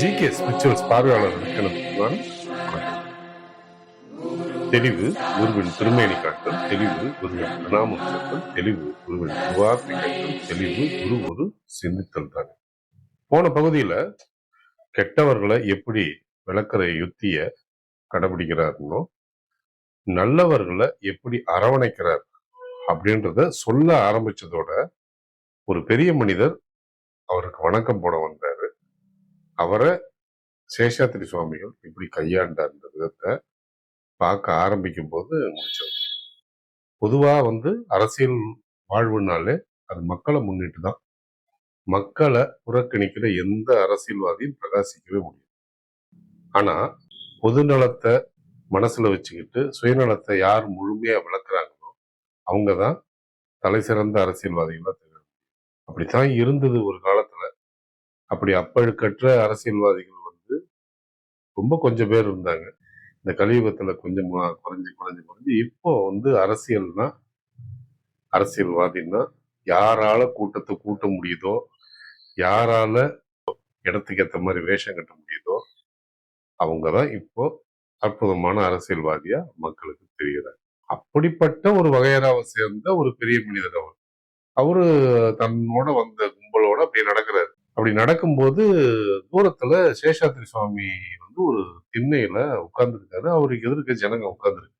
GK spirituals பார்வையாளர்களுக்கு எனது தெளிவு குருவின் திருமேனி காட்டல் தெளிவு குருவின் பிரணாமம் காட்டல் தெளிவு குருவின் வார்த்தை காட்டல் தெளிவு குரு ஒரு சிந்தித்தல் தான். போன பகுதியில கெட்டவர்களை எப்படி விளக்குற யுத்திய கடைபிடிக்கிறாருன்னோ நல்லவர்களை எப்படி அரவணைக்கிறார் அப்படின்றத சொல்ல ஆரம்பிச்சதோட ஒரு பெரிய மனிதர் அவருக்கு வணக்கம் போட வந்தாரு. அவரை சேஷாத்திரி சுவாமிகள் இப்படி கையாண்டார்ன்ற விதத்தை பார்க்க ஆரம்பிக்கும் போது முடிச்சது. பொதுவா வந்து அரசியல் வாழ்வுனாலே அது மக்களை முன்னிட்டு தான். மக்களை புறக்கணிக்கிற எந்த அரசியல்வாதியும் பிரகாசிக்கவே முடியும் ஆனா பொது நலத்தை மனசுல வச்சுக்கிட்டு சுயநலத்தை யார் முழுமையா விளக்குறாங்க அவங்க தான் தலை சிறந்த அரசியல்வாதிகளாக தெரியும். அப்படித்தான் இருந்தது ஒரு காலத்தில். அப்படி அப்பழுக்கற்ற அரசியல்வாதிகள் வந்து ரொம்ப கொஞ்சம் பேர் இருந்தாங்க. இந்த கலியுகத்தில் கொஞ்சம் குறைஞ்சி குறைஞ்சி குறைஞ்சி இப்போ வந்து அரசியல்னா அரசியல்வாதின்னா யாரால கூட்டத்தை கூட்ட முடியுதோ யாரால இடத்துக்கு ஏற்ற மாதிரி வேஷம் கட்ட முடியுதோ அவங்க தான் இப்போ அற்புதமான அரசியல்வாதியா மக்களுக்கு தெரிகிறாங்க அப்படிப்பட்ட ஒரு வகையராவை சேர்ந்த ஒரு பெரிய மனிதர் அவர். அவரு தன்னோட வந்த கும்பலோட அப்படி நடக்கிறாரு. அப்படி நடக்கும்போது தூரத்துல சேஷாத்திரி சுவாமி வந்து ஒரு திண்ணையில உட்கார்ந்துருக்காரு. அவருக்கு எதிர்க்க ஜனங்க உட்கார்ந்துருக்கு.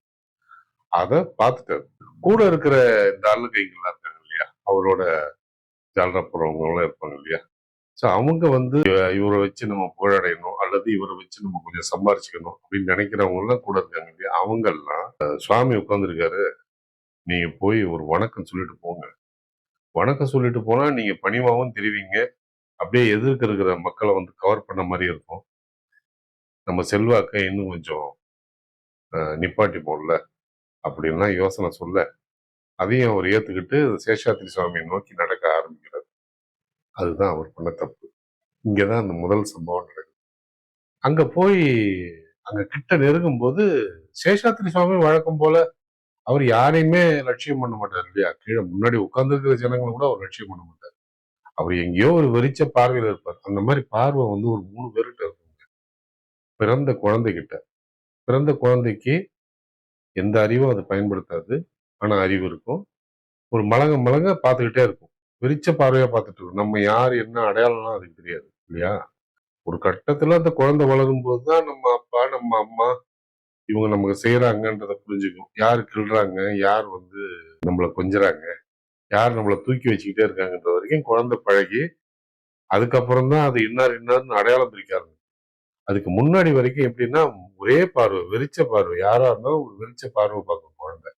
அத பார்த்துட்டாரு. கூட இருக்கிற இந்த ஆளுகைங்கெல்லாம் இருக்காங்க இல்லையா? அவரோட ஜாலரப்புறவங்க எல்லாம் இருப்பாங்க இல்லையா? ஸோ அவங்க வந்து இவரை வச்சு நம்ம புகழடையணும் அல்லது இவரை வச்சு நம்ம கொஞ்சம் சம்பாரிச்சுக்கணும் அப்படின்னு நினைக்கிறவங்க எல்லாம் கூட இருக்காங்க. அவங்கெல்லாம் சுவாமி உட்கார்ந்துருக்காரு. நீங்க போய் ஒரு வணக்கம் சொல்லிட்டு போங்க. வணக்கம் சொல்லிட்டு போனா நீங்க பணிவாகவும் தெரிவிங்க. அப்படியே எதிர்க்க இருக்கிற மக்களை வந்து கவர் பண்ண மாதிரி இருக்கும். நம்ம செல்வாக்க இன்னும் கொஞ்சம் அஹ், போடல அப்படின்லாம் யோசனை சொல்ல அதையும் அவர் ஏத்துக்கிட்டு சேஷாத்திரி சுவாமியை நோக்கி நடக்க ஆரம்பிக்கிறார். அதுதான் அவர் பண்ண தப்பு. இங்கதான் அந்த முதல் சம்பவம் நடக்குது. அங்க போய் அங்க கிட்ட நெருங்கும் போது சேஷாத்திரி சுவாமி வழக்கம் போல அவர் யாரையுமே லட்சியம் பண்ண மாட்டார் இல்லையா? கீழே முன்னாடி உட்கார்ந்துருக்கிற ஜனங்களை கூட அவர் லட்சியம் பண்ண மாட்டார். அவர் எங்கேயோ ஒரு வெறிச்ச பார்வையில் இருப்பார். அந்த மாதிரி பார்வை வந்து ஒரு மூணு பேர்கிட்ட இருக்குங்க பிறந்த குழந்தைகிட்ட. பிறந்த குழந்தைக்கு எந்த அறிவும் அது பயன்படுத்தாது. ஆனால் அறிவு இருக்கும். ஒரு மலங்க மலங்க பார்த்துக்கிட்டே இருக்கும். விரிச்ச பார்வையா பார்த்துட்டு இருக்கும். நம்ம யார் என்ன அடையாளம்லாம் அதுக்கு தெரியாது. இல்லையா? ஒரு கட்டத்துல அந்த குழந்தை வளரும் போதுதான் நம்ம அப்பா நம்ம அம்மா இவங்க நமக்கு செய்யறாங்கன்றத புரிஞ்சுக்கும். யார் கிள்றாங்க யார் வந்து நம்மளை கொஞ்சுறாங்க யார் நம்மளை தூக்கி வச்சுக்கிட்டே இருக்காங்கன்ற வரைக்கும் குழந்தை பழகி அதுக்கப்புறம் தான் அது இன்னார் இன்னார்னு அடையாளம் பிரிக்க ஆரம்பிக்கும். அதுக்கு முன்னாடி வரைக்கும் எப்படின்னா ஒரே பார்வை வெறிச்ச பார்வை. யாரா இருந்தாலும் ஒரு வெறிச்ச பார்வை பார்க்கும் குழந்தை.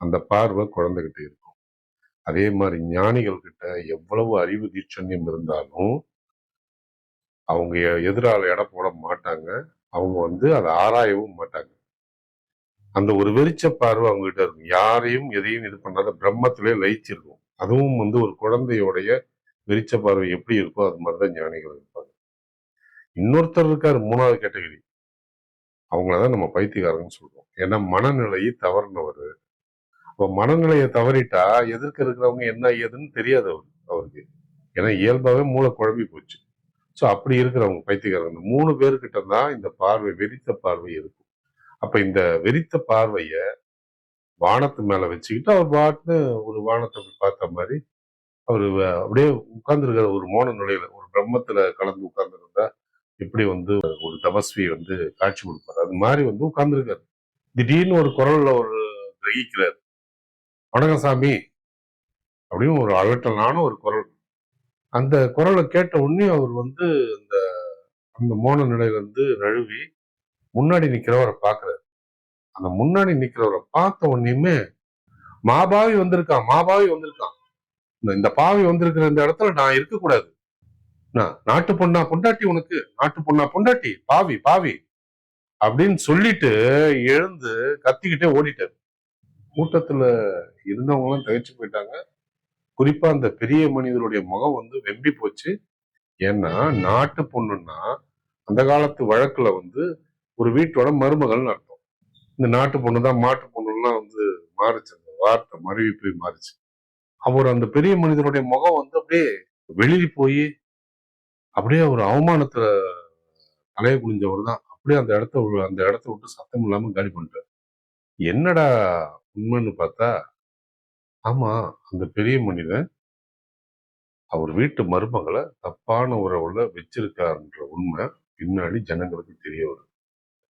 அந்த பார்வை குழந்தைகிட்ட இருக்கும். அதே மாதிரி ஞானிகள் கிட்ட எவ்வளவு அறிவு தீட்சண்யம் இருந்தாலும் அவங்க எதிரால எடை போட மாட்டாங்க. அவங்க வந்து அதை ஆராயவும் மாட்டாங்க. அந்த ஒரு வெறிச்ச பார்வை அவங்க கிட்ட இருக்கும். யாரையும் எதையும் இது பண்ணாத பிரம்மத்திலே லயிச்சிருக்கும். அதுவும் வந்து ஒரு குழந்தையோடைய வெறிச்ச பார்வை எப்படி இருக்கோ அது மாதிரிதான் ஞானிகள் இருப்பாங்க. இன்னொருத்தர் இருக்காரு மூணாவது கேட்டகரி. அவங்களதான் நம்ம பைத்தியக்காரங்கன்னு சொல்றோம். ஏன்னா மனநிலையை தவறினவர். அப்போ மனநிலையை தவறிட்டா எதிர்க்க இருக்கிறவங்க என்ன ஏதுன்னு தெரியாது அவருக்கு அவருக்கு. ஏன்னா இயல்பாகவே மூளை குழம்பி போச்சு. ஸோ அப்படி இருக்கிறவங்க பைத்தியக்காரங்க இந்த மூணு பேர்கிட்ட தான் இந்த பார்வை வெறித்த பார்வை இருக்கும். அப்ப இந்த வெறித்த பார்வையை வானத்து மேல வச்சுக்கிட்டு அவர் பாட்டுன்னு ஒரு வானத்தை பார்த்த மாதிரி அவர் அப்படியே உட்கார்ந்துருக்கிற ஒரு மோன நிலையில ஒரு பிரம்மத்துல கலந்து உட்கார்ந்துருந்தா எப்படி வந்து ஒரு தபஸ்வி வந்து காட்சி கொடுப்பாரு. அது மாதிரி வந்து உட்கார்ந்துருக்காரு. திடீர்னு ஒரு குரல்ல ஒரு கிரகிக்கிறார். வணக்கம் சாமி. அப்படின்னு ஒரு அலட்டலான ஒரு குரல் அந்த குரலை கேட்ட உடனே அவர் வந்து இந்த அந்த மோன நிலையில வந்து நழுவி முன்னாடி நிற்கிறவரை பார்க்குறாரு. அந்த முன்னாடி நிற்கிறவரை பார்த்த உடனேயுமே மாபாவி வந்திருக்கான் மாபாவி வந்திருக்கான் இந்த- இந்த பாவி வந்திருக்கிற இந்த இடத்துல நான் இருக்கக்கூடாது. நாட்டு பொண்ணா பொண்டாட்டி உனக்கு? நாட்டு பொண்ணா பொண்டாட்டி? பாவி பாவி. அப்படின்னு சொல்லிட்டு எழுந்து கத்திக்கிட்டே ஓடிட்டாரு. கூட்டத்துல இருந்தவங்களாம் தகச்சு போயிட்டாங்க. குறிப்பா அந்த பெரிய மனிதருடைய முகம் வந்து வெம்பி போச்சு. ஏன்னா நாட்டு பொண்ணுன்னா அந்த காலத்து வழக்குல வந்து ஒரு வீட்டோட மருமகள்னு அர்த்தம். இந்த நாட்டு பொண்ணு தான் மாட்டு பொண்ணுலாம் வந்து மாறுச்சு. அந்த வார்த்தை மருவி போய் மாறுச்சு. அவர் அந்த பெரிய மனிதனுடைய முகம் வந்து அப்படியே வெளியே போய் அப்படியே ஒரு அவமானத்துல தலைய குனிஞ்சவர் தான் அப்படியே அந்த இடத்த அந்த இடத்த விட்டு சத்தம் இல்லாம காலி பண்ணிட்டார். என்னடா உண்மைன்னு பார்த்தா ஆமா அந்த பெரிய மனிதன் அவர் வீட்டு மருமகளை தப்பான உறவுல வச்சிருக்காருன்ற உண்மை பின்னாடி ஜனங்களுக்கு தெரிய வருது.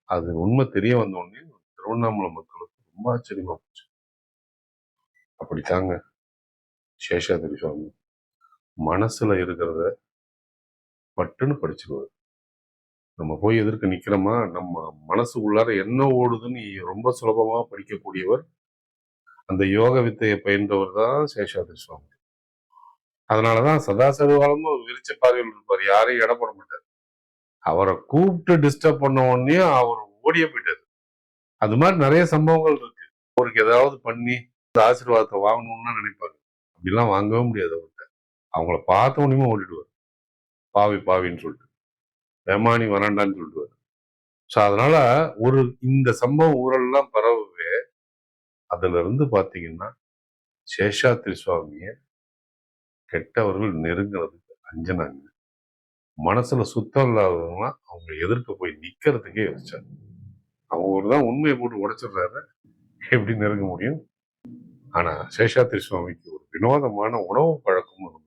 அது உண்மை தெரிய வந்த உடனே திருவண்ணாமலை மக்களுக்கு ரொம்ப ஆச்சரியமா போச்சு. அப்படித்தாங்க சேஷாதிரி சுவாமி. மனசுல இருக்கிறத பட்டுன்னு படிச்சிருவாரு. நம்ம போய் எதிர்க்க நிக்கிறோமா? நம்ம மனசு உள்ளார என்ன ஓடுதுன்னு ரொம்ப சுலபமா படிக்கக்கூடியவர் அந்த யோக வித்தையை பயின்றவர் தான் சேஷாதிரி சுவாமி. அதனாலதான் சதாசிவகாலமும் ஒரு விரிச்ச பார்வையில் இருப்பார். யாரையும் இடம் போட மாட்டார். அவரை கூப்பிட்டு டிஸ்டர்ப் பண்ண உடனே அவர் ஓடியே போயிட்டாரு. அது மாதிரி நிறைய சம்பவங்கள் இருக்கு. அவருக்கு ஏதாவது பண்ணி இந்த ஆசீர்வாதத்தை வாங்கணும்னு நினைப்பாரு. அப்படிலாம் வாங்கவே முடியாது அவர்கிட்ட. அவங்கள பார்த்த உடனே ஓடிடுவார். பாவி பாவின்னு சொல்லிட்டு. வேமானி வராண்டான்னு சொல்லிடுவார். ஸோ அதனால ஒரு இந்த சம்பவம் ஊரெல்லாம் பரவ அதுல இருந்து பார்த்தீங்கன்னா சேஷாத்ரி சுவாமிய கெட்டவர்கள் நெருங்குறதுக்கு அஞ்சனாங்க. மனசுல சுத்தம் இல்லாதவங்க அவங்க எதிர்க்க போய் நிக்கிறதுக்கே யோசிச்சாங்க. அவங்க தான் உண்மையை போட்டு உடைச்சிடுறாரு எப்படி நெருங்க முடியும்? ஆனா சேஷாத்ரி சுவாமிக்கு ஒரு வினோதமான உணவு பழக்கமும் இருந்தது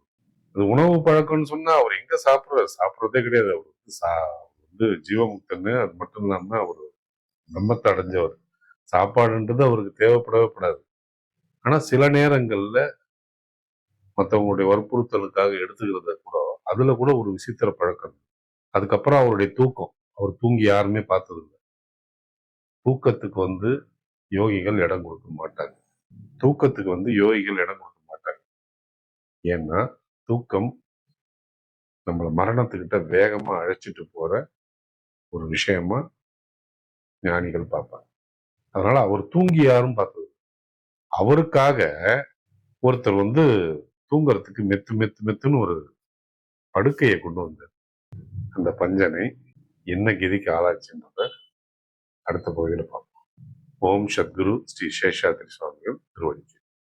அது உணவு பழக்கம்னு சொன்னா அவர் எங்க சாப்பிடுறாரு? சாப்பிட்றதே கிடையாது. அவர் வந்து சா வந்து ஜீவமுக்தன்னு அது மட்டும் இல்லாம அவர் பிரம்மத்தை அடைஞ்சவர். சாப்பாடுன்றது அவருக்கு தேவைப்படவே படாது. ஆனால் சில நேரங்களில் மற்றவங்களுடைய வற்புறுத்தலுக்காக எடுத்துக்கிறத கூட அதில் கூட ஒரு விசித்திர பழக்கம். அதுக்கப்புறம் அவருடைய தூக்கம். அவர் தூங்கி யாருமே பார்த்ததில்லை. தூக்கத்துக்கு வந்து யோகிகள் இடம் கொடுக்க மாட்டாங்க. தூக்கத்துக்கு வந்து யோகிகள் இடம் கொடுக்க மாட்டாங்க. ஏன்னா தூக்கம் நம்மளை மரணத்துக்கிட்ட வேகமாக அழைச்சிட்டு போகிற ஒரு விஷயமா ஞானிகள் பார்ப்பாங்க. அதனால அவர் தூங்கி யாரும் பார்த்தது அவருக்காக ஒருத்தர் வந்து தூங்குறதுக்கு மெத்து மெத்து மெத்துன்னு ஒரு படுக்கையை கொண்டு வந்தார். அந்த பஞ்சனை என்ன கதிக்கு ஆளாச்சுன்றத அடுத்த பகுதியில் பார்ப்போம். ஓம் சத்குரு ஸ்ரீ சேஷாத்ரி சுவாமிகள் திருவடிக்கு.